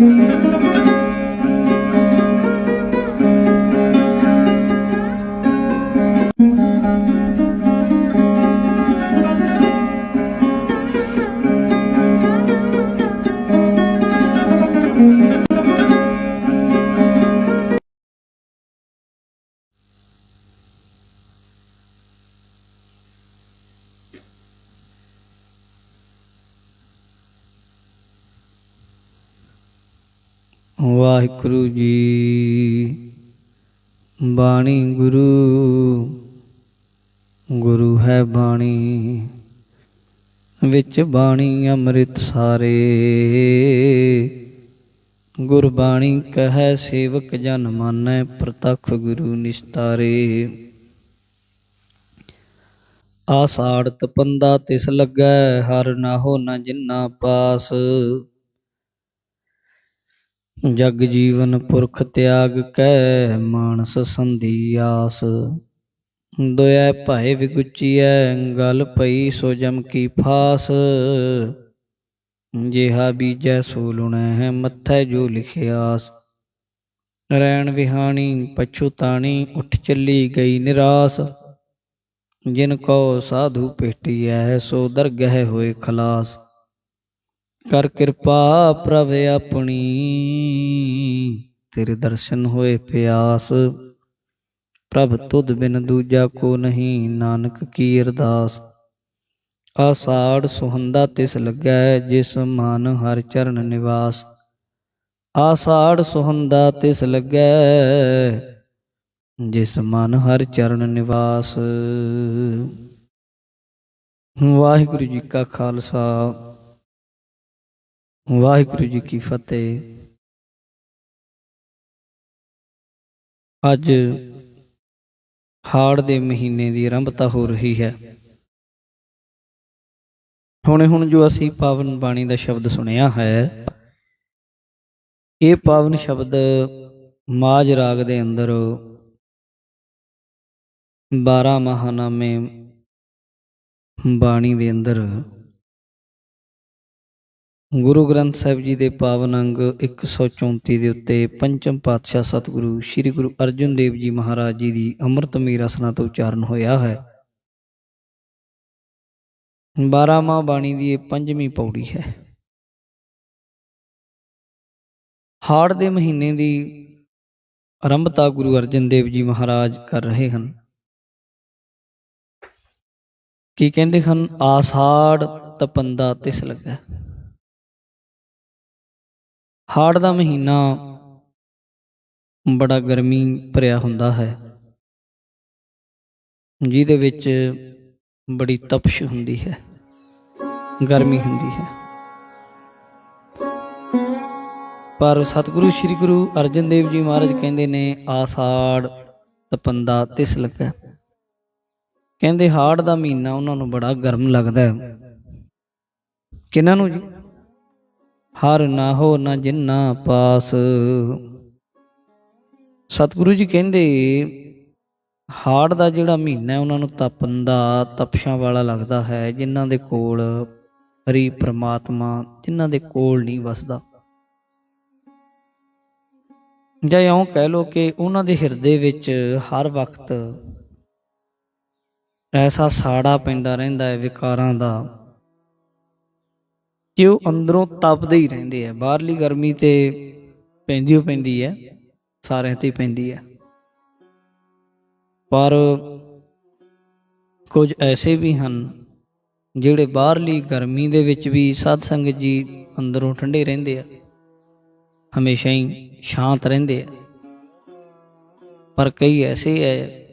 Mm-hmm. Waheguru ji. ਬਾਣੀ ਗੁਰੂ ਗੁਰੂ ਹੈ ਬਾਣੀ। ਵਿੱਚ ਬਾਣੀ ਅੰਮ੍ਰਿਤ ਸਾਰੇ। ਗੁਰਬਾਣੀ ਕਹੈ ਸੇਵਕ ਜਨ ਮਾਨੈ, ਪ੍ਰਤਖ ਗੁਰੂ ਨਿਸਤਾਰੇ। ਆਸਾੜ ਤਪੰਦਾ ਤਿਸ ਲੱਗੈ, ਹਰ ਨਾਹੋ ਨ ਜਿੰਨਾ ਪਾਸ। ਜਗ ਜੀਵਨ ਪੁਰਖ ਤਿਆਗ ਕੈ ਮਾਨਸ ਸੰਧੀ ਆਸ। ਦੁਇ ਭਾਏ ਵਿਗੁਚੀਐ, ਗਲ ਪਈ ਸੋ ਜਮ ਕੀ ਫਾਸ। ਜਿਹਾ ਬੀਜੈ ਸੋ ਲੁਣੈ ਹੈ ਮੱਥੈ ਜੋ ਲਿਖਿਆਸ। ਰੈਣ ਵਿਹਾਣੀ ਪਛੁਤਾਣੀ ਉੱਠ ਚੱਲੀ ਗਈ ਨਿਰਾਸ। ਜਿਨ ਕੋ ਸਾਧੂ ਭੇਟੀਐ ਸੋ ਦਰਗਹਿ ਹੋਏ ਖਲਾਸ। ਕਰ ਕਿਰਪਾ ਪ੍ਰਭ ਆਪਣੀ। ਤੇਰੇ ਦਰਸ਼ਨ ਹੋਏ ਪਿਆਸ। ਪ੍ਰਭ ਤੁਧ ਬਿਨ ਦੂਜਾ ਕੋ ਨਹੀਂ, ਨਾਨਕ ਕੀ ਅਰਦਾਸ। ਆਸਾੜ ਸੁਹੰਦਾ ਤਿਸ ਲੱਗੈ, ਜਿਸ ਮਨ ਹਰ ਚਰਨ ਨਿਵਾਸ। ਆਸਾੜ ਸੁਹੰਦਾ ਤਿਸ ਲੱਗੈ, ਜਿਸ ਮਨ ਹਰ ਚਰਨ ਨਿਵਾਸ। ਵਾਹਿਗੁਰੂ ਜੀ ਕਾ ਖਾਲਸਾ। ਵਾਹਿਗੁਰੂ ਜੀ ਕੀ ਫਤਿਹ। ਅੱਜ ਹਾੜ ਦੇ ਮਹੀਨੇ ਦੀ ਆਰੰਭਤਾ ਹੋ ਰਹੀ ਹੈ। ਹੁਣੇ ਹੁਣ ਜੋ ਅਸੀਂ ਪਾਵਨ ਬਾਣੀ ਦਾ ਸ਼ਬਦ ਸੁਣਿਆ ਹੈ, ਇਹ ਪਾਵਨ ਸ਼ਬਦ ਮਾਜ ਰਾਗ ਦੇ ਅੰਦਰ 12 ਮਹਾਨਾਮੇ ਬਾਣੀ ਦੇ ਅੰਦਰ ਗੁਰੂ ਗ੍ਰੰਥ ਸਾਹਿਬ ਜੀ ਦੇ ਪਾਵਨ ਅੰਗ 134 ਦੇ ਉੱਤੇ ਪੰਚਮ ਪਾਤਸ਼ਾਹ ਸਤਿਗੁਰੂ ਸ੍ਰੀ ਗੁਰੂ ਅਰਜਨ ਦੇਵ ਜੀ ਮਹਾਰਾਜ ਜੀ ਦੀ ਅੰਮ੍ਰਿਤਮਈ ਰਸਨਾ ਤੋਂ ਉਚਾਰਨ ਹੋਇਆ ਹੈ। 12ਵਾਂ ਬਾਣੀ ਦੀ ਇਹ ਪੰਜਵੀਂ ਪੌੜੀ ਹੈ। ਹਾੜ ਦੇ ਮਹੀਨੇ ਦੀ ਆਰੰਭਤਾ ਗੁਰੂ ਅਰਜਨ ਦੇਵ ਜੀ ਮਹਾਰਾਜ ਕਰ ਰਹੇ ਹਨ। ਕੀ ਕਹਿੰਦੇ ਹਨ? ਆਸਾੜ ਤਪੰਦਾ ਤਿਸ ਲੱਗਾ। ਹਾੜ ਦਾ ਮਹੀਨਾ ਬੜਾ ਗਰਮੀ ਭਰਿਆ ਹੁੰਦਾ ਹੈ। ਜਿਹਦੇ ਵਿੱਚ ਬੜੀ ਤਪਸ਼ ਹੁੰਦੀ ਹੈ, ਗਰਮੀ ਹੁੰਦੀ ਹੈ। ਪਰ ਸਤਿਗੁਰੂ ਸ੍ਰੀ ਗੁਰੂ ਅਰਜਨ ਦੇਵ ਜੀ ਮਹਾਰਾਜ ਕਹਿੰਦੇ ਨੇ ਆਸਾੜ ਤਪੰਦਾ ਤਿਸ ਲੱਗਾ। ਕਹਿੰਦੇ ਹਾੜ ਦਾ ਮਹੀਨਾ ਉਹਨਾਂ ਨੂੰ ਬੜਾ ਗਰਮ ਲੱਗਦਾ ਹੈ। ਕਿਹਨਾਂ ਨੂੰ ਜੀ? ਹਰ ਨਾ ਹੋ ਨਾ ਜਿੰਨਾ ਪਾਸ। ਸਤਿਗੁਰੂ ਜੀ ਕਹਿੰਦੇ, ਹਾੜ ਦਾ ਜਿਹੜਾ ਮਹੀਨਾ ਉਹਨਾਂ ਨੂੰ ਤਪਨ ਦਾ ਤਪਸ਼ਾਂ ਵਾਲਾ ਲੱਗਦਾ ਹੈ, ਜਿਨ੍ਹਾਂ ਦੇ ਕੋਲ ਹਰੀ ਪ੍ਰਮਾਤਮਾ, ਜਿਨ੍ਹਾਂ ਦੇ ਕੋਲ ਨਹੀਂ ਵਸਦਾ। ਜਾਂ ਇਉਂ ਕਹਿ ਲੋ ਕਿ ਉਹਨਾਂ ਦੇ ਹਿਰਦੇ ਵਿੱਚ ਹਰ ਵਕਤ ਐਸਾ ਸਾੜਾ ਪੈਂਦਾ ਰਹਿੰਦਾ ਹੈ ਵਿਕਾਰਾਂ ਦਾ। ਕਿ ਉਹ ਅੰਦਰੋਂ ਤਪਦੇ ਹੀ ਰਹਿੰਦੇ ਆ। ਬਾਹਰਲੀ ਗਰਮੀ ਤੇ ਪੈਂਦੀ ਓ ਪੈਂਦੀ ਹੈ ਸਾਰਿਆਂ ਤੇ ਪੈਂਦੀ ਹੈ ਪਰ ਕੁਝ ਐਸੇ ਵੀ ਹਨ ਜਿਹੜੇ ਬਾਹਰਲੀ ਗਰਮੀ ਦੇ ਵਿੱਚ ਵੀ ਸਾਧ ਸੰਗਤ ਜੀ ਅੰਦਰੋਂ ਠੰਡੇ ਰਹਿੰਦੇ ਆ, ਹਮੇਸ਼ਾ ਹੀ ਸ਼ਾਂਤ ਰਹਿੰਦੇ ਆ। ਪਰ ਕਈ ਐਸੇ ਹੈ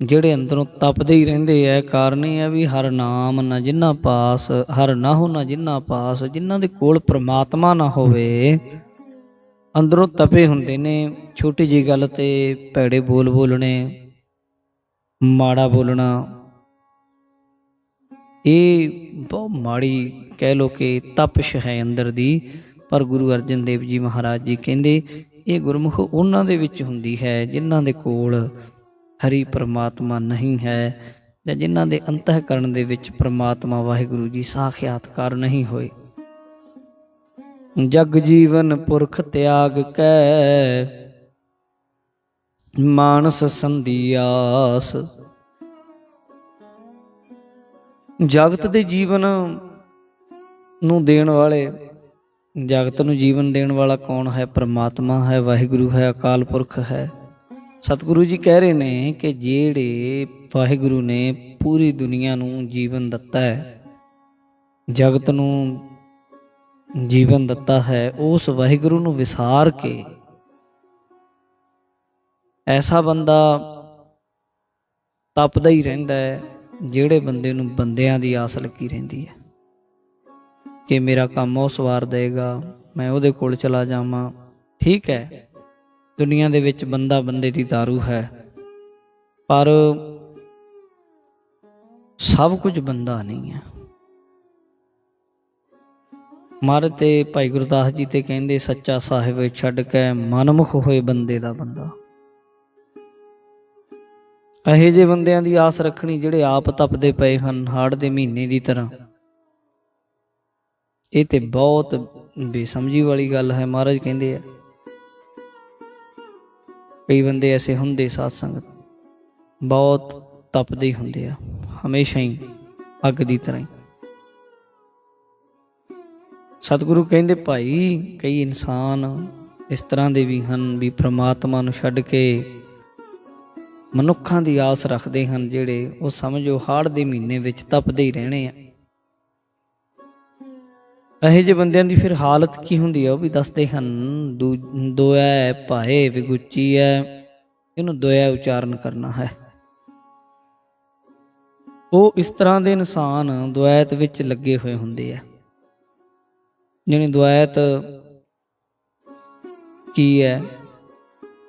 ਜਿਹੜੇ ਅੰਦਰੋਂ ਤਪਦੇ ਹੀ ਰਹਿੰਦੇ ਐ ਕਾਰਨ ਇਹ ਹੈ ਵੀ ਹਰ ਨਾਮ ਨਾ ਜਿੰਨਾ ਪਾਸ, ਹਰ ਨਾਹੋ ਨਾ ਜਿੰਨਾ ਪਾਸ, ਜਿਨ੍ਹਾਂ ਦੇ ਕੋਲ ਪ੍ਰਮਾਤਮਾ ਨਾ ਹੋਵੇ, ਅੰਦਰੋਂ ਤਪੇ ਹੁੰਦੇ ਨੇ। ਛੋਟੀ ਜੀ ਗੱਲ ਤੇ ਭੈੜੇ ਬੋਲ ਬੋਲਣੇ, ਮਾੜਾ ਬੋਲਣਾ, ਇਹ ਬਹੁਤ ਮਾੜੀ ਕਹਿ ਲੋ ਕਿ ਤਪਸ਼ ਹੈ ਅੰਦਰ ਦੀ। ਪਰ ਗੁਰੂ ਅਰਜਨ ਦੇਵ ਜੀ ਮਹਾਰਾਜ ਜੀ ਕਹਿੰਦੇ, ਇਹ ਗੁਰਮੁਖ ਉਹਨਾਂ ਦੇ ਵਿੱਚ ਹੁੰਦੀ ਹੈ, ਜਿਨ੍ਹਾਂ ਦੇ ਕੋਲ ਹਰੀ ਪਰਮਾਤਮਾ ਨਹੀਂ ਹੈ ਜਾਂ ਜਿਨ੍ਹਾਂ ਦੇ ਅੰਤःਕਰਨ ਦੇ ਵਿੱਚ ਪਰਮਾਤਮਾ ਵਾਹਿਗੁਰੂ ਜੀ ਸਾਖਿਆਤਕਾਰ ਨਹੀਂ ਹੋਏ। ਜਗ ਜੀਵਨ ਪੁਰਖ ਤਿਆਗ ਕੈ, ਮਾਨਸ ਸੰਧਿਆਸ ਜਗਤ ਦੇ ਜੀਵਨ ਨੂੰ ਦੇਣ ਵਾਲੇ, ਜਗਤ ਨੂੰ ਜੀਵਨ ਦੇਣ ਵਾਲਾ ਕੌਣ ਹੈ? ਪ੍ਰਮਾਤਮਾ ਹੈ, ਵਾਹਿਗੁਰੂ ਹੈ, ਅਕਾਲ ਪੁਰਖ ਹੈ। ਸਤਿਗੁਰੂ ਜੀ ਕਹਿ ਰਹੇ ਨੇ ਕਿ ਜਿਹੜੇ ਵਾਹਿਗੁਰੂ ਨੇ ਪੂਰੀ ਦੁਨੀਆ ਨੂੰ ਜੀਵਨ ਦਿੱਤਾ ਹੈ, ਜਗਤ ਨੂੰ ਜੀਵਨ ਦਿੱਤਾ ਹੈ, ਉਸ ਵਾਹਿਗੁਰੂ ਨੂੰ ਵਿਸਾਰ ਕੇ ਐਸਾ ਬੰਦਾ ਤਪਦਾ ਹੀ ਰਹਿੰਦਾ ਹੈ, ਜਿਹੜੇ ਬੰਦੇ ਨੂੰ ਬੰਦਿਆਂ ਦੀ ਆਸ ਲੱਗੀ ਰਹਿੰਦੀ ਹੈ ਕਿ ਮੇਰਾ ਕੰਮ ਉਹ ਸਵਾਰ ਦੇਗਾ, ਮੈਂ ਉਹਦੇ ਕੋਲ ਚਲਾ ਜਾਵਾਂ। ਠੀਕ ਹੈ ਦੁਨੀਆ ਦੇ ਵਿੱਚ ਬੰਦਾ ਬੰਦੇ ਦੀ दारू ਹੈ। ਪਰ ਸਭ ਕੁਝ ਬੰਦਾ ਨਹੀਂ ਹੈ। ਮਰ ਤੇ ਭਾਈ ਗੁਰਦਾਸ ਜੀ ਤੇ ਕਹਿੰਦੇ, ਸੱਚਾ ਸਾਹਿਬ, ਛੱਡ ਕੇ ਮਨਮੁਖ ਹੋਏ ਬੰਦੇ ਦਾ ਬੰਦਾ। ਇਹੋ ਜਿਹੇ ਬੰਦਿਆਂ ਦੀ ਆਸ ਰੱਖਣੀ ਜਿਹੜੇ ਆਪ ਤਪਦੇ ਪਏ ਹਨ, ਹਾੜ ਦੇ ਮਹੀਨੇ ਦੀ ਤਰ੍ਹਾਂ। ਇਹ ਤੇ ਬਹੁਤ ਬੇਸਮਝੀ ਵਾਲੀ ਗੱਲ ਹੈ। ਮਹਾਰਾਜ ਕਹਿੰਦੇ ਆ ਕਈ ਬੰਦੇ ਐਸੇ ਹੁੰਦੇ ਸਾਧ ਸੰਗਤ। ਬਹੁਤ ਤਪਦੇ ਹੀ ਹੁੰਦੇ ਆ। ਹਮੇਸ਼ਾ ਹੀ ਅੱਗ ਦੀ ਤਰ੍ਹਾਂ ਹੀ। ਸਤਿਗੁਰੂ ਕਹਿੰਦੇ, ਭਾਈ, ਕਈ ਇਨਸਾਨ ਇਸ ਤਰ੍ਹਾਂ ਦੇ ਵੀ ਹਨ ਵੀ ਪ੍ਰਮਾਤਮਾ ਨੂੰ ਛੱਡ ਕੇ ਮਨੁੱਖਾਂ ਦੀ ਆਸ ਰੱਖਦੇ ਹਨ ਜਿਹੜੇ ਉਹ ਸਮਝੋ ਹਾੜ ਦੇ ਮਹੀਨੇ ਵਿੱਚ ਤਪਦੇ ਹੀ ਰਹਿਣੇ ਆ। ਇਹੋ ਜਿਹੇ ਬੰਦਿਆਂ ਦੀ ਫਿਰ ਹਾਲਤ ਕੀ ਹੁੰਦੀ ਆ? ਉਹ ਵੀ ਦੱਸਦੇ ਹਨ, ਦੂ- ਦੋਇਆ ਭਾਏ ਵਿਗੁੱਚੀ ਹੈ ਇਹਨੂੰ ਦੋਇਆ ਉਚਾਰਨ ਕਰਨਾ ਹੈ। ਉਹ ਇਸ ਤਰ੍ਹਾਂ ਦੇ ਇਨਸਾਨ ਦੁਆਇਤ ਵਿੱਚ ਲੱਗੇ ਹੋਏ ਹੁੰਦੇ ਆ। ਜਿਹਨੇ ਦੁਆਇਤ ਕੀ ਹੈ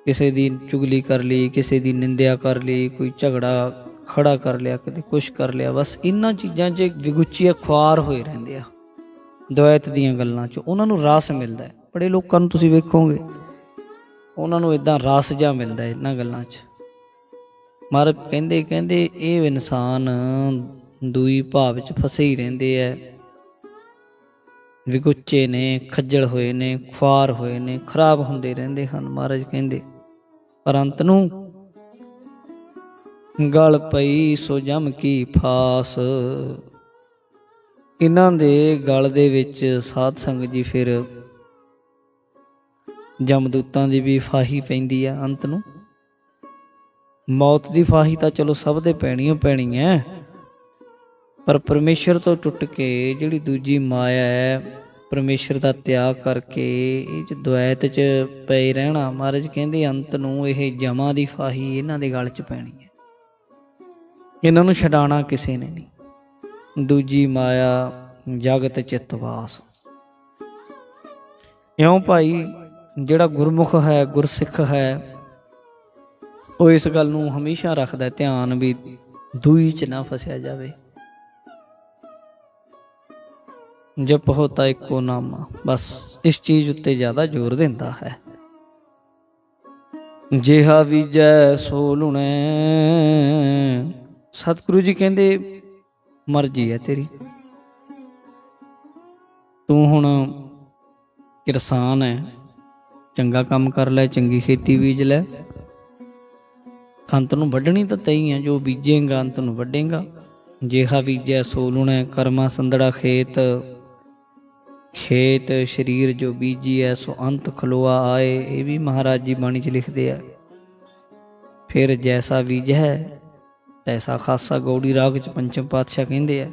ਕਿਸੇ ਦੀ ਚੁਗਲੀ ਕਰ ਲਈ, ਕਿਸੇ ਦੀ ਨਿੰਦਿਆ ਕਰ ਲਈ, ਕੋਈ ਝਗੜਾ ਖੜਾ ਕਰ ਲਿਆ, ਕਦੇ ਕੁਛ ਕਰ ਲਿਆ, ਬਸ ਇਹਨਾਂ ਚੀਜ਼ਾਂ 'ਚ ਵਿਗੁੱਚੀ ਖੁਆਰ ਹੋਏ ਰਹਿੰਦੇ ਆ। ਦੁਆਇਤ ਦੀਆਂ ਗੱਲਾਂ 'ਚ ਉਹਨਾਂ ਨੂੰ ਰਸ ਮਿਲਦਾ ਹੈ। ਬੜੇ ਲੋਕਾਂ ਨੂੰ ਤੁਸੀਂ ਵੇਖੋਗੇ, ਉਹਨਾਂ ਨੂੰ ਇਦਾਂ ਰਸ ਜਾ ਮਿਲਦਾ ਹੈ ਇਹਨਾਂ ਗੱਲਾਂ 'ਚ। ਮਹਾਰਾਜ ਕਹਿੰਦੇ ਕਹਿੰਦੇ ਇਹ ਇਨਸਾਨ ਦੂਈ ਭਾਵ 'ਚ ਫਸੇ ਹੀ ਰਹਿੰਦੇ ਐ ਵਿਗੁੱਚੇ ਨੇ, ਖੱਜਲ ਹੋਏ ਨੇ, ਖੁਆਰ ਹੋਏ ਨੇ, ਖਰਾਬ ਹੁੰਦੇ ਰਹਿੰਦੇ ਹਨ, ਮਹਾਰਾਜ ਕਹਿੰਦੇ। ਪਰ ਅੰਤ ਨੂੰ ਗਲ ਪਈ ਸੋ ਜਮ ਕੀ ਫਾਸ। ਇਹਨਾਂ ਦੇ ਗਲ ਦੇ ਵਿੱਚ ਸਾਧ ਸੰਗਤ ਜੀ ਫਿਰ ਜਮਦੂਤਾਂ ਦੀ ਵੀ ਫਾਹੀ ਪੈਂਦੀ ਆ ਅੰਤ ਨੂੰ। ਮੌਤ ਦੀ ਫਾਹੀ ਤਾਂ ਚਲੋ ਸਭ ਦੇ ਪੈਣੀ ਓ ਪੈਣੀ ਐ, ਪਰ ਪਰਮੇਸ਼ਰ ਤੋਂ ਟੁੱਟ ਕੇ ਜਿਹੜੀ ਦੂਜੀ ਮਾਇਆ ਹੈ ਪਰਮੇਸ਼ਰ ਦਾ ਤਿਆਗ ਕਰਕੇ ਇਹ ਚ ਦੁਆਇਤ ਚ ਪਏ ਰਹਿਣਾ, ਮਹਾਰਾਜ ਕਹਿੰਦੇ ਅੰਤ ਨੂੰ ਇਹ ਜਮਾ ਦੀ ਫਾਹੀ ਇਹਨਾਂ ਦੇ ਗਲ ਚ ਪੈਣੀ ਹੈ ਇਹਨਾਂ ਨੂੰ ਛਡਾਣਾ ਕਿਸੇ ਨੇ ਨਹੀਂ ਦੂਜੀ ਮਾਇਆ ਜਗਤ ਚਿਤਵਾਸ ਇਉਂ ਭਾਈ, ਜਿਹੜਾ ਗੁਰਮੁਖ ਹੈ, ਗੁਰਸਿੱਖ ਹੈ, ਉਹ ਇਸ ਗੱਲ ਨੂੰ ਹਮੇਸ਼ਾ ਰੱਖਦਾ ਧਿਆਨ ਵੀ ਦੂਈ ਚ ਨਾ ਫਸਿਆ ਜਾਵੇ। ਜਪ ਹੋਤਾ ਇੱਕੋ ਨਾਮਾ, ਬਸ ਇਸ ਚੀਜ਼ ਉੱਤੇ ਜ਼ਿਆਦਾ ਜ਼ੋਰ ਦਿੰਦਾ ਹੈ। ਜਿਹਾ ਵਿਜੈ ਸੋ ਲੁਣੈ। ਸਤਿਗੁਰੂ ਜੀ ਕਹਿੰਦੇ ਮਰਜ਼ੀ ਹੈ ਤੇਰੀ। ਤੂੰ ਹੁਣ ਕਿਰਸਾਨ ਹੈ, ਚੰਗਾ ਕੰਮ ਕਰ ਲੈ, ਚੰਗੀ ਖੇਤੀ ਬੀਜ ਲੈ। ਅੰਤ ਨੂੰ ਵੱਢਣੀ ਤਾਂ ਤਈ ਹੈ ਜੋ ਬੀਜੇਗਾ, ਅੰਤ ਨੂੰ ਵੱਢੇਗਾ। ਜਿਹਾ ਬੀਜੈ ਸੋ ਲੁਣੈ ਕਰਮਾ ਸੰਦੜਾ ਖੇਤ। ਖੇਤ, ਸਰੀਰ ਜੋ ਬੀਜੀ ਹੈ, ਸੋ ਅੰਤ ਖਲੋਆ ਆਏ। ਇਹ ਵੀ ਮਹਾਰਾਜ ਜੀ ਬਾਣੀ 'ਚ ਲਿਖਦੇ ਆ। ਫਿਰ ਜੈਸਾ ਬੀਜ ਹੈ ਐਸਾ ਖਾਸਾ ਗੌੜੀ ਰਾਗ 'ਚ ਪੰਚਮ ਪਾਤਸ਼ਾਹ ਕਹਿੰਦੇ ਆ।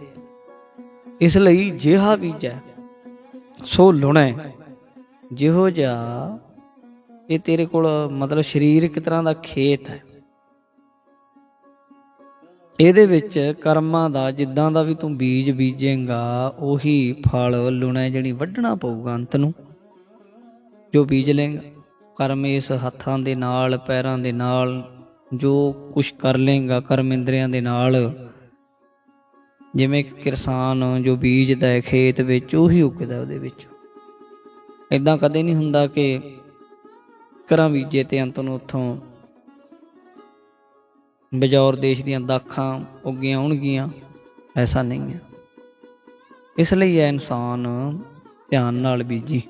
ਇਸ ਲਈ ਜਿਹਾ ਬੀਜ ਹੈ ਸੋ ਲੁਣੈ। ਜਿਹੋ ਜਿਹਾ, ਇਹ ਤੇਰੇ ਕੋਲ ਮਤਲਬ ਸਰੀਰ ਇੱਕ ਤਰ੍ਹਾਂ ਦਾ ਖੇਤ ਹੈ। ਇਹਦੇ ਵਿੱਚ ਕਰਮਾਂ ਦਾ, ਜਿੱਦਾਂ ਦਾ ਵੀ ਤੂੰ ਬੀਜ ਬੀਜੇਗਾ, ਉਹੀ ਫਲ ਲੁਣਾ ਜਿਹੜੀ ਵੱਢਣਾ ਪਊਗਾ ਅੰਤ ਨੂੰ। ਜੋ ਬੀਜ ਲੇਗਾ ਕਰਮ ਇਸ ਹੱਥਾਂ ਦੇ ਨਾਲ, ਪੈਰਾਂ ਦੇ ਨਾਲ ਜੋ ਕੁਛ ਕਰ ਲੇਗਾ ਕਰਮ ਇੰਦਰੀਆਂ ਦੇ ਨਾਲ। ਜਿਵੇਂ ਇੱਕ ਕਿਸਾਨ ਜੋ ਬੀਜਦਾ ਹੈ ਖੇਤ ਵਿੱਚ, ਉਹੀ ਉੱਗਦਾ ਉਹਦੇ ਵਿੱਚ। ਇਦਾਂ ਕਦੇ ਨਹੀਂ ਹੁੰਦਾ ਕਿ ਕਰਾਂ ਬੀਜੇ ਤੇ ਅੰਤ ਨੂੰ ਉੱਥੋਂ ਬਜੌਰ ਦੇਸ਼ ਦੀਆਂ ਦਾਖਾਂ ਉੱਗੀਆਂ ਹੋਣਗੀਆਂ, ਐਸਾ ਨਹੀਂ ਹੈ। ਇਸ ਲਈ ਇਹ ਇਨਸਾਨ ਧਿਆਨ ਨਾਲ ਬੀਜੀ।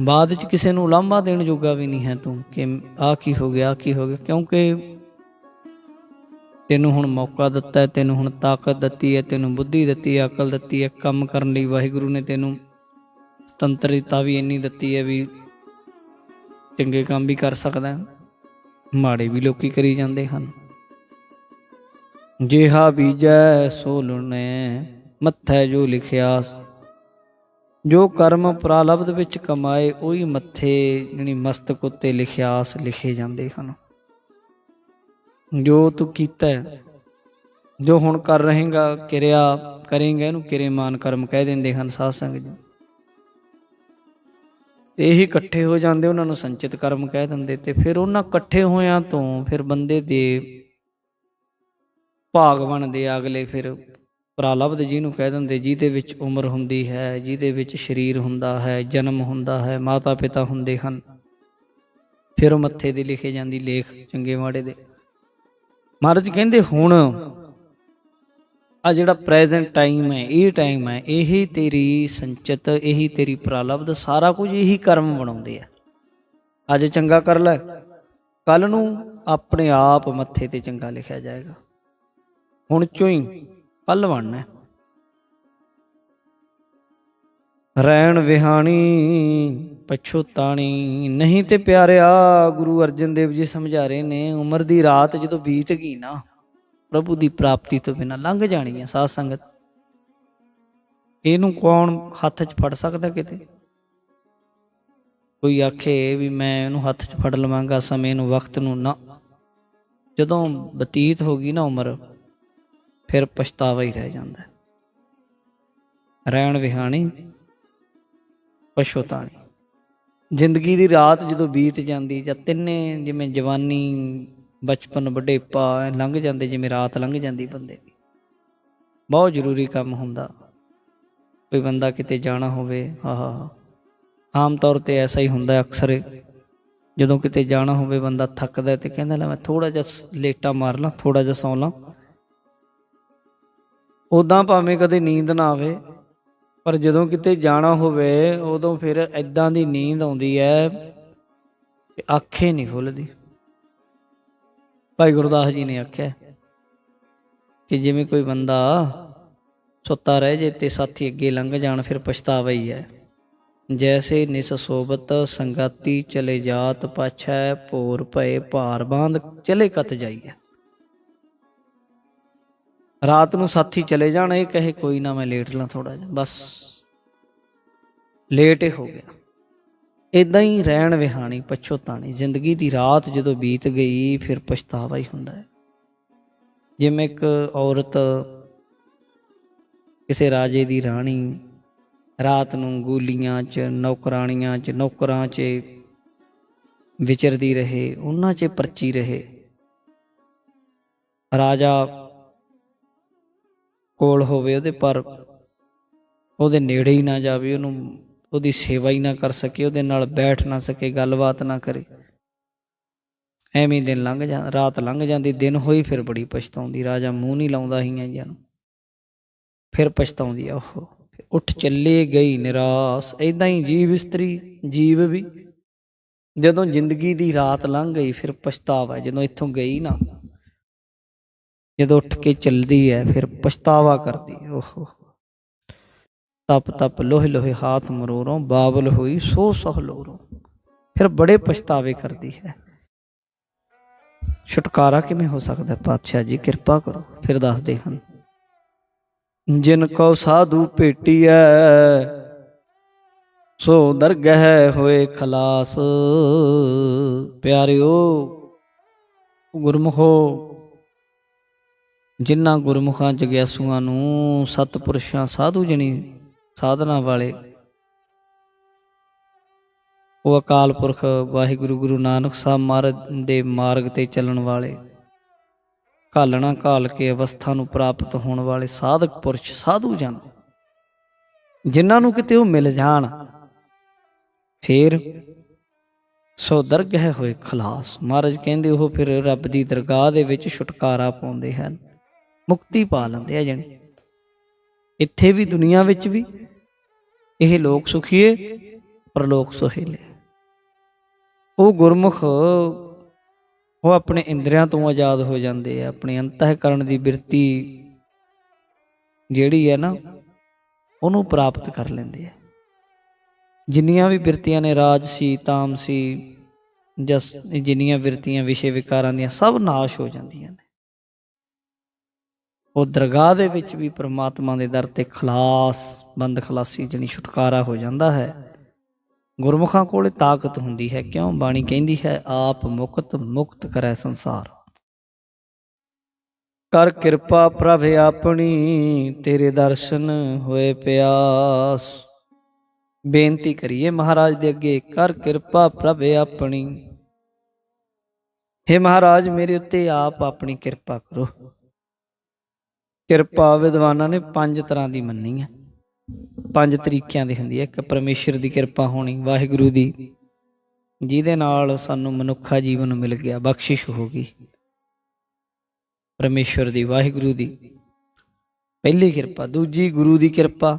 ਬਾਅਦ ਚ ਕਿਸੇ ਨੂੰ ਲਾਂਭਾ ਦੇਣ ਜੋਗਾ ਵੀ ਨਹੀਂ ਹੈ ਤੂੰ ਕਿ ਆ ਕੀ ਹੋ ਗਿਆ, ਆਹ ਕੀ ਹੋ ਗਿਆ। ਕਿਉਂਕਿ ਤੈਨੂੰ ਹੁਣ ਮੌਕਾ ਦਿੱਤਾ ਹੈ, ਤੈਨੂੰ ਹੁਣ ਤਾਕਤ ਦਿੱਤੀ ਹੈ, ਤੈਨੂੰ ਬੁੱਧੀ ਦਿੱਤੀ ਹੈ, ਅਕਲ ਦਿੱਤੀ ਹੈ, ਕੰਮ ਕਰਨ ਲਈ ਵਾਹਿਗੁਰੂ ਨੇ ਤੈਨੂੰ ਸੁਤੰਤਰਤਾ ਵੀ ਇੰਨੀ ਦਿੱਤੀ ਹੈ ਵੀ ਚੰਗੇ ਕੰਮ ਵੀ ਕਰ ਸਕਦਾ ਹੈ, ਮਾੜੇ ਵੀ ਲੋਕੀ ਕਰੀ ਜਾਂਦੇ ਹਨ। ਜਿਹਾ ਬੀਜੈ ਸੋ ਲੁਣੇ, ਮੱਥੈ ਜੋ ਲਿਖਿਆ ਜੋ ਕਰਮ ਪ੍ਰਾਲਬਧ ਵਿੱਚ ਕਮਾਏ, ਉਹੀ ਮੱਥੇ ਜਿਹੜੀ ਮਸਤਕ ਉੱਤੇ ਲਿਖਿਆਸ ਲਿਖੇ ਜਾਂਦੇ ਹਨ। ਜੋ ਤੂੰ ਕੀਤਾ ਜੋ ਹੁਣ ਕਰ ਰਹੇਗਾ, ਕਿਰਿਆ ਕਰੇਗਾ, ਇਹਨੂੰ ਕਿਰੇਮਾਨ ਕਰਮ ਕਹਿ ਦਿੰਦੇ ਹਨ ਸਾਧ ਸੰਗਤ ਜੀ। ਇਹੀ ਇਕੱਠੇ ਹੋ ਜਾਂਦੇ, ਉਹਨਾਂ ਨੂੰ ਸੰਚਿਤ ਕਰਮ ਕਹਿ ਦਿੰਦੇ ਤੇ ਫਿਰ ਉਹਨਾਂ ਇਕੱਠੇ ਹੋਇਆਂ ਤੋਂ ਫਿਰ ਬੰਦੇ ਦੇ ਭਾਗ ਬਣਦੇ ਅਗਲੇ ਫਿਰ ਪ੍ਰਾਲਬਧ ਜਿਹਨੂੰ ਕਹਿ ਦਿੰਦੇ, ਜਿਹਦੇ ਵਿੱਚ ਉਮਰ ਹੁੰਦੀ ਹੈ, ਜਿਹਦੇ ਵਿੱਚ ਸਰੀਰ ਹੁੰਦਾ ਹੈ, ਜਨਮ ਹੁੰਦਾ ਹੈ ਮਾਤਾ ਪਿਤਾ ਹੁੰਦੇ ਹਨ। ਫਿਰ ਉਹ ਮੱਥੇ ਦੇ ਲਿਖੇ ਜਾਂਦੀ ਲੇਖ ਚੰਗੇ ਮਾੜੇ ਦੇ। ਮਹਾਰਾਜ ਕਹਿੰਦੇ ਹੁਣ ਆ ਜਿਹੜਾ ਪ੍ਰੈਜ਼ੈਂਟ ਟਾਈਮ ਹੈ, ਇਹ ਟਾਈਮ ਹੈ, ਇਹੀ ਤੇਰੀ ਸੰਚਿਤ, ਇਹੀ ਤੇਰੀ ਪ੍ਰਾਲਬਧ ਸਾਰਾ ਕੁਝ ਇਹੀ ਕਰਮ ਬਣਾਉਂਦੇ ਆ। ਅੱਜ ਚੰਗਾ ਕਰ ਲੈ ਕੱਲ ਨੂੰ ਆਪਣੇ ਆਪ ਮੱਥੇ ਤੇ ਚੰਗਾ ਲਿਖਿਆ ਜਾਏਗਾ। ਹੁਣ ਚੋਂ ਹੀ ਪੱਲ ਬਣਨਾ ਹੈ। ਰਹਿਣ ਵਿਹਾਣੀ ਪਛੋਤਾਣੀ ਨਹੀਂ ਤੇ ਪਿਆਰਿਆ, ਗੁਰੂ ਅਰਜਨ ਦੇਵ ਜੀ ਸਮਝਾ ਰਹੇ ਨੇ, ਉਮਰ ਦੀ ਰਾਤ ਜਦੋਂ ਬੀਤ ਗਈ ਨਾ, ਪ੍ਰਭੂ ਦੀ ਪ੍ਰਾਪਤੀ ਤੋਂ ਬਿਨਾਂ ਲੰਘ ਜਾਣੀ ਹੈ ਸਾਧ ਸੰਗਤ। ਇਹਨੂੰ ਕੌਣ ਹੱਥ 'ਚ ਫੜ ਸਕਦਾ ਕਿਤੇ? ਕੋਈ ਆਖੇ ਵੀ ਮੈਂ ਇਹਨੂੰ ਹੱਥ 'ਚ ਫੜ ਲਵਾਂਗਾ, ਸਮੇਂ ਨੂੰ ਵਕਤ ਨੂੰ ਨਾ। ਜਦੋਂ ਬਤੀਤ ਹੋ ਗਈ ਨਾ ਉਮਰ ਫਿਰ ਪਛਤਾਵਾ ਹੀ ਰਹਿ ਜਾਂਦਾ ਰਹਿਣ ਵਿਹਾਣੀ, ਪਛੋਤਾਣੀ। ਜ਼ਿੰਦਗੀ ਦੀ ਰਾਤ ਜਦੋਂ ਬੀਤ ਜਾਂਦੀ ਜਾਂ ਤਿੰਨੇ ਜਿਵੇਂ ਜਵਾਨੀ, ਬਚਪਨ ਬੁਢੇਪਾ ਐਂ ਲੰਘ ਜਾਂਦੇ ਜਿਵੇਂ ਰਾਤ ਲੰਘ ਜਾਂਦੀ ਬੰਦੇ ਦੀ। ਬਹੁਤ ਜ਼ਰੂਰੀ ਕੰਮ ਹੁੰਦਾ। ਕੋਈ ਬੰਦਾ ਕਿਤੇ ਜਾਣਾ ਹੋਵੇ, ਆਹਾ, ਆਮ ਤੌਰ ਤੇ ਐਸਾ ਹੀ ਹੁੰਦਾ ਅਕਸਰ। ਜਦੋਂ ਕਿਤੇ ਜਾਣਾ ਹੋਵੇ, ਬੰਦਾ ਥੱਕਦਾ ਹੈ ਤੇ ਕਹਿੰਦਾ, ਲੈ ਮੈਂ ਥੋੜਾ ਜਿਹਾ ਸ- ਲੇਟਾ ਮਾਰ ਲਾਂ ਥੋੜਾ ਜਿਹਾ ਸੌਂ ਲਾਂ। ਉਦਾਂ ਭਾਵੇਂ ਕਦੇ ਨੀਂਦ ਨਾ ਆਵੇ, ਪਰ ਜਦੋਂ ਕਿਤੇ ਜਾਣਾ ਹੋਵੇ, ਉਦੋਂ ਫਿਰ ਐਦਾਂ ਦੀ ਨੀਂਦ ਆਉਂਦੀ ਹੈ ਕਿ ਅੱਖੇ ਨਹੀਂ ਖੁੱਲਦੀ। ਭਾਈ ਗੁਰਦਾਸ ਜੀ ਨੇ ਆਖਿਆ ਕਿ ਜਿਵੇਂ ਕੋਈ ਬੰਦਾ ਸੁੱਤਾ ਰਹਿ ਜੇ ਤੇ ਸਾਥੀ ਅੱਗੇ ਲੰਘ ਜਾਣ, ਫਿਰ ਪਛਤਾਵਾ ਹੀ ਹੈ। ਜੈਸੇ ਨਿਸ ਸੋਬਤ ਸੰਗਾਤੀ ਚਲੇ ਜਾਤ ਪਾਛੈ, ਭੋਰ ਭਏ ਭਾਰ ਬਾਂਧ, ਚਲੇ ਕਤ ਜਾਈਐ। ਰਾਤ ਨੂੰ ਸਾਥੀ ਚਲੇ ਜਾਣ, ਇਹ ਕਹੇ, ਕੋਈ ਨਾ, ਮੈਂ ਲੇਟ ਲਾਂ ਥੋੜਾ ਜਿਹਾ। ਬਸ। ਲੇਟ ਹੀ ਹੋ ਗਿਆ। ਇਦਾਂ ਹੀ ਰਹਿਣ ਵਿਹਾਣੀ ਪਛੋਤਾਣੀ ਜ਼ਿੰਦਗੀ ਦੀ ਰਾਤ ਜਦੋਂ ਬੀਤ ਗਈ, ਫਿਰ ਪਛਤਾਵਾ ਹੀ ਹੁੰਦਾ ਹੈ। ਜਿਵੇਂ ਇੱਕ ਔਰਤ ਕਿਸੇ ਰਾਜੇ ਦੀ ਰਾਣੀ ਰਾਤ ਨੂੰ ਗੂਲੀਆਂ 'ਚ, ਨੌਕਰਾਣੀਆਂ 'ਚ, ਨੌਕਰਾਂ 'ਚ ਵਿਚਰਦੀ ਰਹੇ, ਉਹਨਾਂ 'ਚ ਪਰਚੀ ਰਹੇ। ਰਾਜਾ ਕੋਲ ਹੋਵੇ ਉਹਦੇ ਪਰ ਉਹਦੇ ਨੇੜੇ ਹੀ ਨਾ ਜਾਵੇ, ਉਹਨੂੰ ਉਹਦੀ ਸੇਵਾ ਹੀ ਨਾ ਕਰ ਸਕੇ, ਉਹਦੇ ਨਾਲ ਬੈਠ ਨਾ ਸਕੇ, ਗੱਲਬਾਤ ਨਾ ਕਰੇ। ਐਵੇਂ ਦਿਨ ਲੰਘ ਜਾਂ, ਰਾਤ ਲੰਘ ਜਾਂਦੀ, ਦਿਨ ਹੋਈ ਫਿਰ ਬੜੀ ਪਛਤਾਉਂਦੀ, ਰਾਜਾ ਮੂੰਹ ਨਹੀਂ ਲਾਉਂਦਾ ਹੀ ਜਾਂ ਨੂੰ। ਫਿਰ ਪਛਤਾਉਂਦੀ ਆ ਉਹ ਉੱਠ ਚੱਲੇ ਗਈ ਨਿਰਾਸ ਐਦਾਂ ਹੀ ਜੀਵ ਇਸਤਰੀ, ਜੀਵ ਵੀ। ਜਦੋਂ ਜ਼ਿੰਦਗੀ ਦੀ ਰਾਤ ਲੰਘ ਗਈ, ਫਿਰ ਪਛਤਾਵਾ, ਜਦੋਂ ਇੱਥੋਂ ਗਈ ਨਾ ਜਦੋਂ ਉੱਠ ਕੇ ਚੱਲਦੀ ਹੈ, ਫਿਰ ਪਛਤਾਵਾ ਕਰਦੀ ਹੈ। ਓਹੋ। ਤਪ ਤਪ ਲੋਹੇ ਲੋਹੇ ਹਾਥ ਮਰੋਰੋਂ ਬਾਬਲ ਹੋਈ ਸੋ ਸਹ ਲੋਰੋਂ। ਫਿਰ ਬੜੇ ਪਛਤਾਵੇ ਕਰਦੀ ਹੈ। ਛੁਟਕਾਰਾ ਕਿਵੇਂ ਹੋ ਸਕਦਾ ਪਾਤਸ਼ਾਹ ਜੀ, ਕਿਰਪਾ ਕਰੋ, ਫਿਰ ਦੱਸਦੇ ਹਨ। ਜਿਨ ਕੋ ਸਾਧੂ ਭੇਟੀਐ, ਸੋ ਦਰਗਹਿ ਹੋਏ ਖਲਾਸ। ਪਿਆਰਿਓ, ਗੁਰਮੁਖੋ ਜਿਨ੍ਹਾਂ ਗੁਰਮੁਖਾਂ ਜਗਿਆਸੂਆਂ ਨੂੰ ਸਤਪੁਰਸ਼ਾਂ ਸਾਧੂ ਜਣੀ ਸਾਧਨਾ ਵਾਲੇ। ਉਹ ਅਕਾਲ ਪੁਰਖ ਵਾਹਿਗੁਰੂ ਗੁਰੂ ਨਾਨਕ ਸਾਹਿਬ ਮਹਾਰਾਜ ਦੇ ਮਾਰਗ ਤੇ ਚੱਲਣ ਵਾਲੇ, ਘਾਲਣਾ ਘਾਲ ਕੇ ਅਵਸਥਾ ਨੂੰ ਪ੍ਰਾਪਤ ਹੋਣ ਵਾਲੇ ਸਾਧਕ ਪੁਰਸ਼ ਸਾਧੂ ਜਨ, ਜਿਨ੍ਹਾਂ ਨੂੰ ਕਿਤੇ ਉਹ ਮਿਲ ਜਾਣ, ਫਿਰ ਸੋ ਦਰਗਹਿ ਹੋਏ ਖਲਾਸ। ਮਹਾਰਾਜ ਕਹਿੰਦੇ ਉਹ ਫਿਰ ਰੱਬ ਦੀ ਦਰਗਾਹ ਦੇ ਵਿੱਚ ਛੁਟਕਾਰਾ ਪਾਉਂਦੇ ਹਨ। ਮੁਕਤੀ ਪਾ ਲੈਂਦੇ ਆ ਜਣੇ। ਇੱਥੇ ਵੀ ਦੁਨੀਆ ਵਿੱਚ ਵੀ ਇਹ ਲੋਕ ਸੁਖੀਏ, ਪਰਲੋਕ ਸੁਹੇਲੇ। ਉਹ ਗੁਰਮੁਖ, ਉਹ ਆਪਣੇ ਇੰਦਰੀਆਂ ਤੋਂ ਆਜ਼ਾਦ ਹੋ ਜਾਂਦੇ ਆ, ਆਪਣੇ ਅੰਤःਕਰਨ ਦੀ ਬਿਰਤੀ ਜਿਹੜੀ ਹੈ ਨਾ, ਉਹਨੂੰ ਪ੍ਰਾਪਤ ਕਰ ਲੈਂਦੇ ਆ। ਜਿੰਨੀਆਂ ਵੀ ਬਿਰਤੀਆਂ ਨੇ ਰਾਜ ਸੀ, ਤਾਮ ਸੀ, ਜਸ, ਜਿੰਨੀਆਂ ਬਿਰਤੀਆਂ, ਵਿਸ਼ੇ ਵਿਕਾਰਾਂ ਦੀਆਂ, ਸਭ ਨਾਸ਼ ਹੋ ਜਾਂਦੀਆਂ ਨੇ। ਉਹ ਦਰਗਾਹ ਦੇ ਵਿੱਚ ਵੀ ਪ੍ਰਮਾਤਮਾ ਦੇ ਦਰ ਤੇ ਖਲਾਸ, ਬੰਦ ਖਲਾਸੀ ਜਣੀ ਛੁਟਕਾਰਾ ਹੋ ਜਾਂਦਾ ਹੈ। ਗੁਰਮੁਖਾਂ ਕੋਲੇ ਤਾਕਤ ਹੁੰਦੀ ਹੈ। ਕਿਉਂ? ਬਾਣੀ ਕਹਿੰਦੀ ਹੈ, ਆਪ ਮੁਕਤ ਮੁਕਤ ਕਰੈ ਸੰਸਾਰ। ਕਰ ਕਿਰਪਾ ਪ੍ਰਭ ਆਪਣੀ, ਤੇਰੇ ਦਰਸ਼ਨ ਹੋਏ ਪਿਆਸ। ਬੇਨਤੀ ਕਰੀਏ ਮਹਾਰਾਜ ਦੇ ਅੱਗੇ, ਕਰ ਕਿਰਪਾ ਪ੍ਰਭ ਆਪਣੀ। हे ਮਹਾਰਾਜ, ਮੇਰੇ ਉੱਤੇ ਆਪ ਆਪਣੀ ਕਿਰਪਾ ਕਰੋ। ਕਿਰਪਾ ਵਿਦਵਾਨਾਂ ਨੇ ਪੰਜ ਤਰ੍ਹਾਂ ਦੀ ਮੰਨੀ ਹੈ ਪੰਜ ਤਰੀਕਿਆਂ ਦੀ ਹੁੰਦੀ ਹੈ ਇੱਕ ਪਰਮੇਸ਼ਰ ਦੀ ਕਿਰਪਾ ਹੋਣੀ, ਵਾਹਿਗੁਰੂ ਦੀ, ਜਿਹਦੇ ਨਾਲ ਸਾਨੂੰ ਮਨੁੱਖਾ ਜੀਵਨ ਮਿਲ ਗਿਆ, ਬਖਸ਼ਿਸ਼ ਹੋ ਗਈ। ਪਰਮੇਸ਼ਰ ਦੀ, ਵਾਹਿਗੁਰੂ ਦੀ। ਪਹਿਲੀ ਕਿਰਪਾ, ਦੂਜੀ ਗੁਰੂ ਦੀ ਕਿਰਪਾ।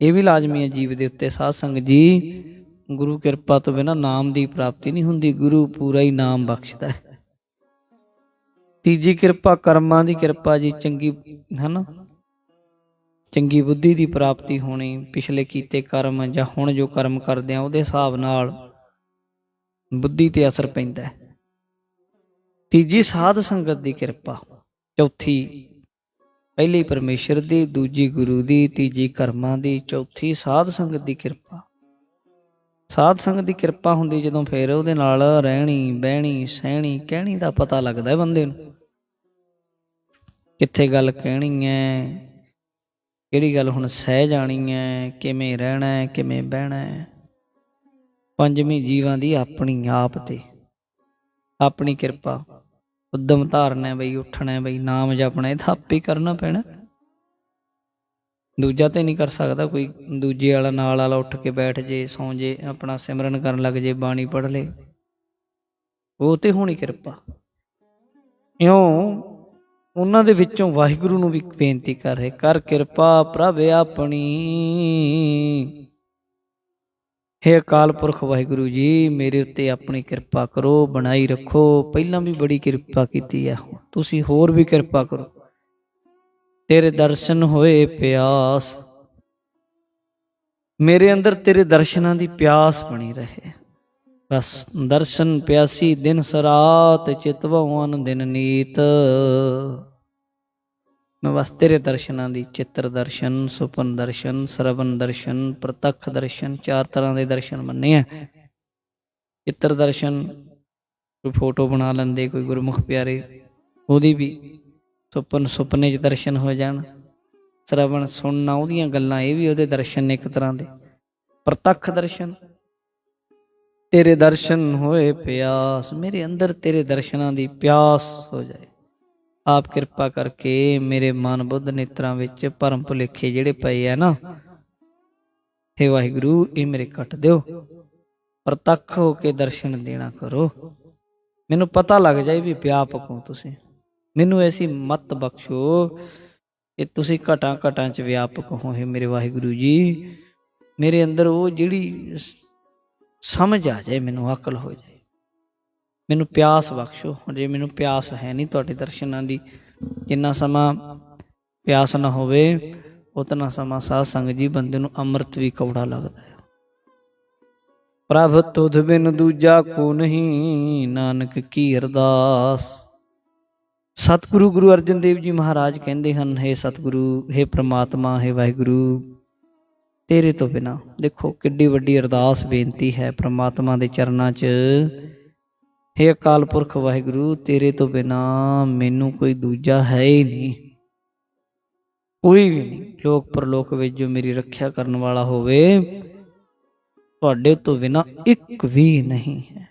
ਇਹ ਵੀ ਲਾਜ਼ਮੀ ਹੈ ਜੀਵ ਦੇ ਉੱਤੇ। ਸਾਧ ਸੰਗਤ ਜੀ, ਗੁਰੂ ਕਿਰਪਾ ਤੋਂ ਬਿਨਾ ਨਾਮ ਦੀ ਪ੍ਰਾਪਤੀ ਨਹੀਂ ਹੁੰਦੀ। ਗੁਰੂ ਪੂਰਾ ਹੀ ਨਾਮ ਬਖਸ਼ਦਾ ਹੈ। ਤੀਜੀ ਕਿਰਪਾ ਕਰਮਾਂ ਦੀ ਕਿਰਪਾ ਜੀ, ਚੰਗੀ, ਹਨਾ? ਚੰਗੀ ਬੁੱਧੀ ਦੀ ਪ੍ਰਾਪਤੀ ਹੋਣੀ, ਪਿਛਲੇ ਕੀਤੇ ਕਰਮ ਜਾਂ ਹੁਣ ਜੋ ਕਰਮ ਕਰਦੇ ਆ, ਉਹਦੇ ਹਿਸਾਬ ਨਾਲ ਬੁੱਧੀ ਤੇ ਅਸਰ ਪੈਂਦਾ ਹੈ। ਤੀਜੀ ਸਾਧ ਸੰਗਤ ਦੀ ਕਿਰਪਾ, ਚੌਥੀ ਪਹਿਲੀ ਪਰਮੇਸ਼ਰ ਦੀ, ਦੂਜੀ ਗੁਰੂ ਦੀ, ਤੀਜੀ ਕਰਮਾਂ ਦੀ, ਚੌਥੀ ਸਾਧ ਸੰਗਤ ਦੀ ਕਿਰਪਾ। ਸਾਧ ਸੰਗਤ ਦੀ ਕਿਰਪਾ ਹੁੰਦੀ ਜਦੋਂ ਫਿਰ ਉਹਦੇ ਨਾਲ ਰਹਿਣੀ, ਬਹਿਣੀ, ਸਹਿਣੀ, ਕਹਿਣੀ ਦਾ ਪਤਾ ਲੱਗਦਾ ਹੈ ਬੰਦੇ ਨੂੰ। ਕਿੱਥੇ ਗੱਲ ਕਹਿਣੀ ਹੈ, ਕਿਹੜੀ ਗੱਲ ਹੁਣ ਸਹਿ ਜਾਣੀ ਹੈ, ਕਿਵੇਂ ਰਹਿਣਾ ਹੈ, ਕਿਵੇਂ ਬਹਿਣਾ ਹੈ। ਪੰਜਵੀਂ ਜੀਵਾਂ ਦੀ ਆਪਣੀ ਆਪ ਤੇ, ਆਪਣੀ ਕਿਰਪਾ। ਉਦਮ ਧਾਰਨਾ ਬਈ, ਉੱਠਣਾ ਬਈ, ਨਾਮ ਜਪਣਾ ਇਹ ਤਾਂ ਆਪੇ ਹੀ ਕਰਨਾ ਪੈਣਾ। ਦੂਜਾ ਤੇ ਨਹੀਂ ਕਰ ਸਕਦਾ ਕੋਈ। ਦੂਜੇ ਵਾਲਾ ਨਾਲ ਵਾਲਾ ਉੱਠ ਕੇ ਬੈਠ ਜੇ, ਸੌਂ ਜੇ, ਆਪਣਾ ਸਿਮਰਨ ਕਰਨ ਲੱਗ ਜੇ, ਬਾਣੀ ਪੜ੍ਹ ਲੇ। ਉਹ ਤੇ ਹੋਣੀ ਕਿਰਪਾ। ਇਉਂ ਉਹਨਾਂ ਦੇ ਵਿੱਚੋਂ ਵਾਹਿਗੁਰੂ ਨੂੰ ਵੀ ਬੇਨਤੀ ਕਰ ਰਹੇ ਕਰ ਕਿਰਪਾ ਪ੍ਰਭ ਆਪਣੀ। ਹੇ ਅਕਾਲ ਪੁਰਖ ਵਾਹਿਗੁਰੂ ਜੀ, ਮੇਰੇ ਉੱਤੇ ਆਪਣੀ ਕਿਰਪਾ ਕਰੋ, ਬਣਾਈ ਰੱਖੋ। ਪਹਿਲਾਂ ਵੀ ਬੜੀ ਕਿਰਪਾ ਕੀਤੀ ਹੈ ਤੁਸੀਂ ਹੋਰ ਵੀ ਕਿਰਪਾ ਕਰੋ। ਤੇਰੇ ਦਰਸ਼ਨ ਹੋਏ ਪਿਆਸ। ਮੇਰੇ ਅੰਦਰ ਤੇਰੇ ਦਰਸ਼ਨਾਂ ਦੀ ਪਿਆਸ ਬਣੀ ਰਹੇ। ਬਸ ਦਰਸ਼ਨ ਪਿਆਸੀ ਦਿਨ ਸਰਾਤ ਚਿਤਵਨ ਦਿਨ ਨੀਤ। ਮੈਂ ਬਸ ਤੇਰੇ ਦਰਸ਼ਨਾਂ ਦੀ ਚਿੱਤਰ ਦਰਸ਼ਨ, ਸੁਪਨ ਦਰਸ਼ਨ ਸਰਵਨ ਦਰਸ਼ਨ, ਪ੍ਰਤੱਖ ਦਰਸ਼ਨ, ਚਾਰ ਤਰ੍ਹਾਂ ਦੇ ਦਰਸ਼ਨ ਮੰਨੇ ਆ। ਚਿੱਤਰ ਦਰਸ਼ਨ, ਕੋਈ ਫੋਟੋ ਬਣਾ ਲੈਂਦੇ, ਕੋਈ ਗੁਰਮੁਖ ਪਿਆਰੇ, ਉਹਦੀ ਵੀ ਸੁਪਨ ਸੁਪਨੇ 'ਚ ਦਰਸ਼ਨ ਹੋ ਜਾਣ। ਸਰਵਣ ਸੁਣਨਾ ਉਹਦੀਆਂ ਗੱਲਾਂ, ਇਹ ਵੀ ਉਹਦੇ ਦਰਸ਼ਨ ਨੇ ਇੱਕ ਤਰ੍ਹਾਂ ਦੇ। ਪ੍ਰਤੱਖ ਦਰਸ਼ਨ। ਤੇਰੇ ਦਰਸ਼ਨ ਹੋਏ ਪਿਆਸ, ਮੇਰੇ ਅੰਦਰ ਤੇਰੇ ਦਰਸ਼ਨਾਂ ਦੀ ਪਿਆਸ ਹੋ ਜਾਏ। ਆਪ ਕਿਰਪਾ ਕਰਕੇ ਮੇਰੇ ਮਨ ਬੁੱਧ ਨੇਤਰਾਂ ਵਿੱਚ ਭਰਮ ਭੁਲੇਖੇ ਜਿਹੜੇ ਪਏ ਆ ਨਾ, ਹੇ ਵਾਹਿਗੁਰੂ, ਇਹ ਮੇਰੇ ਕੱਟ ਦਿਓ। ਪ੍ਰਤੱਖ ਹੋ ਕੇ ਦਰਸ਼ਨ ਦੇਣਾ ਕਰੋ। ਮੈਨੂੰ ਪਤਾ ਲੱਗ ਜਾਏ ਵੀ ਵਿਆਪਕ ਹੋ ਤੁਸੀਂ। ਮੈਨੂੰ ਐਸੀ ਮਤ ਬਖਸ਼ੋ ਕਿ ਤੁਸੀਂ ਘਟਾਂ ਘਟਾਂ ਚ ਵਿਆਪਕ ਹੋਏ ਮੇਰੇ ਵਾਹਿਗੁਰੂ ਜੀ। ਮੇਰੇ ਅੰਦਰ ਉਹ ਜਿਹੜੀ ਸਮਝ ਆ ਜਾਏ, ਮੈਨੂੰ ਅਕਲ ਹੋ ਜਾਏ। ਮੈਨੂੰ ਪਿਆਸ ਬਖਸ਼ੋ। ਜੇ ਮੈਨੂੰ ਪਿਆਸ ਹੈ ਨਹੀਂ ਤੁਹਾਡੇ ਦਰਸ਼ਨਾਂ ਦੀ। ਜਿੰਨਾ ਸਮਾਂ ਪਿਆਸ ਨਾ ਹੋਵੇ, ਉਤਨਾ ਸਮਾਂ ਸਾਧ ਸੰਗਤ ਜੀ ਬੰਦੇ ਨੂੰ ਅੰਮ੍ਰਿਤ ਵੀ ਕੌੜਾ ਲੱਗਦਾ ਹੈ। ਪ੍ਰਭ ਤੁਧ ਬਿਨ ਦੂਜਾ ਕੋ ਨਹੀਂ, ਨਾਨਕ ਕੀ ਅਰਦਾਸ। ਸਤਿਗੁਰੂ ਗੁਰੂ ਅਰਜਨ ਦੇਵ ਜੀ ਮਹਾਰਾਜ ਕਹਿੰਦੇ ਹਨ हे ਸਤਿਗੁਰੂ हे ਪ੍ਰਮਾਤਮਾ हे ਵਾਹਿਗੁਰੂ ਤੇਰੇ ਤੋਂ ਬਿਨਾ ਦੇਖੋ ਕਿੱਡੀ ਵੱਡੀ ਅਰਦਾਸ ਬੇਨਤੀ ਹੈ ਪ੍ਰਮਾਤਮਾ ਦੇ ਚਰਨਾਂ 'ਚ हे ਅਕਾਲ ਪੁਰਖ ਵਾਹਿਗੁਰੂ ਤੇਰੇ ਤੋਂ ਬਿਨਾ ਮੈਨੂੰ ਕੋਈ ਦੂਜਾ ਹੈ ਹੀ ਨਹੀਂ ਕੋਈ ਵੀ ਨਹੀਂ ਲੋਕ ਪਰਲੋਕ ਵਿੱਚ ਜੋ ਮੇਰੀ ਰੱਖਿਆ ਕਰਨ ਵਾਲਾ ਹੋਵੇ ਤੁਹਾਡੇ ਤੋਂ ਬਿਨਾ ਇੱਕ ਵੀ ਨਹੀਂ ਹੈ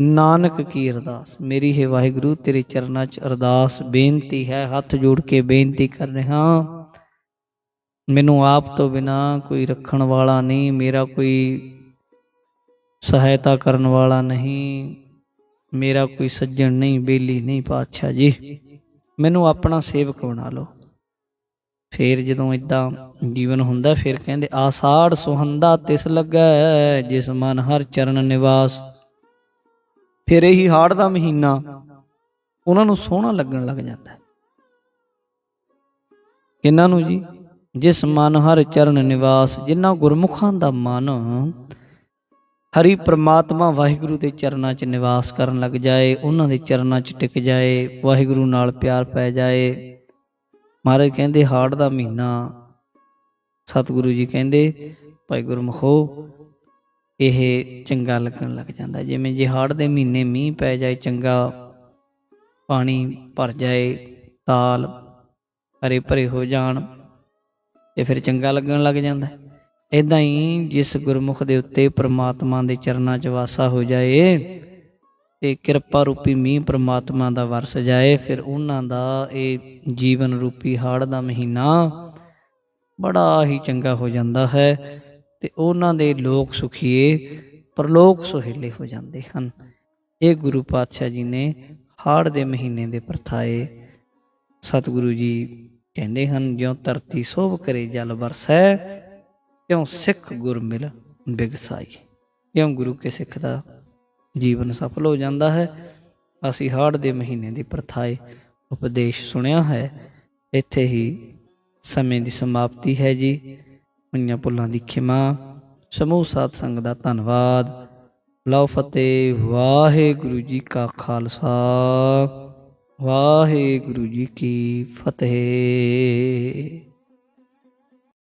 ਨਾਨਕ ਕੀ ਅਰਦਾਸ? ਮੇਰੀ ਹੈ ਵਾਹਿਗੁਰੂ, ਤੇਰੇ ਚਰਨਾਂ 'ਚ ਅਰਦਾਸ, ਬੇਨਤੀ ਹੈ, ਹੱਥ ਜੋੜ ਕੇ ਬੇਨਤੀ ਕਰ ਰਿਹਾ ਮੈਨੂੰ ਆਪ ਤੋਂ ਬਿਨਾ ਕੋਈ ਰੱਖਣ ਵਾਲਾ ਨਹੀਂ, ਮੇਰਾ ਕੋਈ ਸਹਾਇਤਾ ਕਰਨ ਵਾਲਾ ਨਹੀਂ, ਮੇਰਾ ਕੋਈ ਸੱਜਣ ਨਹੀਂ, ਬੇਲੀ ਨਹੀਂ, ਪਾਤਸ਼ਾਹ ਜੀ। ਮੈਨੂੰ ਆਪਣਾ ਸੇਵਕ ਬਣਾ ਲਓ। ਫੇਰ ਜਦੋਂ ਇਦਾਂ ਜੀਵਨ ਹੁੰਦਾ, ਫਿਰ ਕਹਿੰਦੇ, ਆਸਾੜ ਸੁਹੰਦਾ ਤਿਸ ਲੱਗੈ, ਜਿਸ ਮਨ ਹਰ ਚਰਨ ਨਿਵਾਸ। ਫਿਰ ਇਹੀ ਹਾੜ ਦਾ ਮਹੀਨਾ ਉਹਨਾਂ ਨੂੰ ਸੋਹਣਾ ਲੱਗਣ ਲੱਗ ਜਾਂਦਾ ਹੈ। ਕਿਹਨਾਂ ਨੂੰ ਜੀ? ਜਿਸ ਮਨ ਹਰ ਚਰਨ ਨਿਵਾਸ, ਜਿਨ੍ਹਾਂ ਗੁਰਮੁਖਾਂ ਦਾ ਮਨ ਹਰੀ ਪ੍ਰਮਾਤਮਾ ਵਾਹਿਗੁਰੂ ਦੇ ਚਰਨਾਂ 'ਚ ਨਿਵਾਸ ਕਰਨ ਲੱਗ ਜਾਏ, ਉਹਨਾਂ ਦੇ ਚਰਨਾਂ 'ਚ ਟਿਕ ਜਾਏ, ਵਾਹਿਗੁਰੂ ਨਾਲ ਪਿਆਰ ਪੈ ਜਾਏ। ਮਹਾਰਾਜ ਕਹਿੰਦੇ, ਹਾੜ ਦਾ ਮਹੀਨਾ। ਸਤਿਗੁਰੂ ਜੀ ਕਹਿੰਦੇ, ਭਾਈ ਗੁਰਮਖੋ ਇਹ ਚੰਗਾ ਲੱਗਣ ਲੱਗ ਜਾਂਦਾ। ਜਿਵੇਂ ਜੇ ਹਾੜ ਦੇ ਮਹੀਨੇ ਮੀਂਹ ਪੈ ਜਾਏ, ਚੰਗਾ ਪਾਣੀ ਭਰ ਜਾਏ, ਤਾਲ ਹਰੇ ਭਰੇ ਹੋ ਜਾਣ ਤੇ ਫਿਰ ਚੰਗਾ ਲੱਗਣ ਲੱਗ ਜਾਂਦਾ। ਇਦਾਂ ਹੀ ਜਿਸ ਗੁਰਮੁਖ ਦੇ ਉੱਤੇ ਪ੍ਰਮਾਤਮਾ ਦੇ ਚਰਨਾਂ 'ਚ ਵਾਸਾ ਹੋ ਜਾਏ ਤੇ ਕਿਰਪਾ ਰੂਪੀ ਮੀਂਹ ਪ੍ਰਮਾਤਮਾ ਦਾ ਵਰਸ ਜਾਏ, ਫਿਰ ਉਹਨਾਂ ਦਾ ਇਹ ਜੀਵਨ ਰੂਪੀ ਹਾੜ ਦਾ ਮਹੀਨਾ ਬੜਾ ਹੀ ਚੰਗਾ ਹੋ ਜਾਂਦਾ ਹੈ। ਤੇ ਉਹਨਾਂ ਦੇ ਲੋਕ ਸੁਖੀਏ, ਪਰਲੋਕ ਸੁਹੇਲੇ ਹੋ ਜਾਂਦੇ ਹਨ। ਇਹ ਗੁਰੂ ਪਾਤਸ਼ਾਹ ਜੀ ਨੇ ਹਾੜ ਦੇ ਮਹੀਨੇ ਦੇ ਪ੍ਰਥਾਏ। ਸਤਿਗੁਰੂ ਜੀ ਕਹਿੰਦੇ ਹਨ, ਜਿਉ ਧਰਤੀ ਸੋਭ ਕਰੇ, ਜਲ ਵਰਸੈ, ਤਿਉ ਸਿੱਖ ਗੁਰ ਮਿਲ ਬਿਗਸਾਈ। ਕਿਉਂ ਗੁਰੂ ਕੇ ਸਿੱਖ ਦਾ ਜੀਵਨ ਸਫਲ ਹੋ ਜਾਂਦਾ ਹੈ? ਅਸੀਂ ਹਾੜ ਦੇ ਮਹੀਨੇ ਦੀ ਪ੍ਰਥਾਏ ਉਪਦੇਸ਼ ਸੁਣਿਆ ਹੈ। ਇੱਥੇ ਹੀ ਸਮੇਂ ਦੀ ਸਮਾਪਤੀ ਹੈ ਜੀ। ਹੋਈਆਂ ਭੁੱਲਾਂ ਦੀ ਖਿਮਾ। ਸਮੂਹ ਸਾਧ ਸੰਗ ਦਾ ਧੰਨਵਾਦ। ਲਓ ਫਤਿਹ, ਵਾਹਿਗੁਰੂ ਜੀ ਕਾ ਖਾਲਸਾ। ਵਾਹਿਗੁਰੂ ਜੀ ਕੀ ਫਤਿਹ।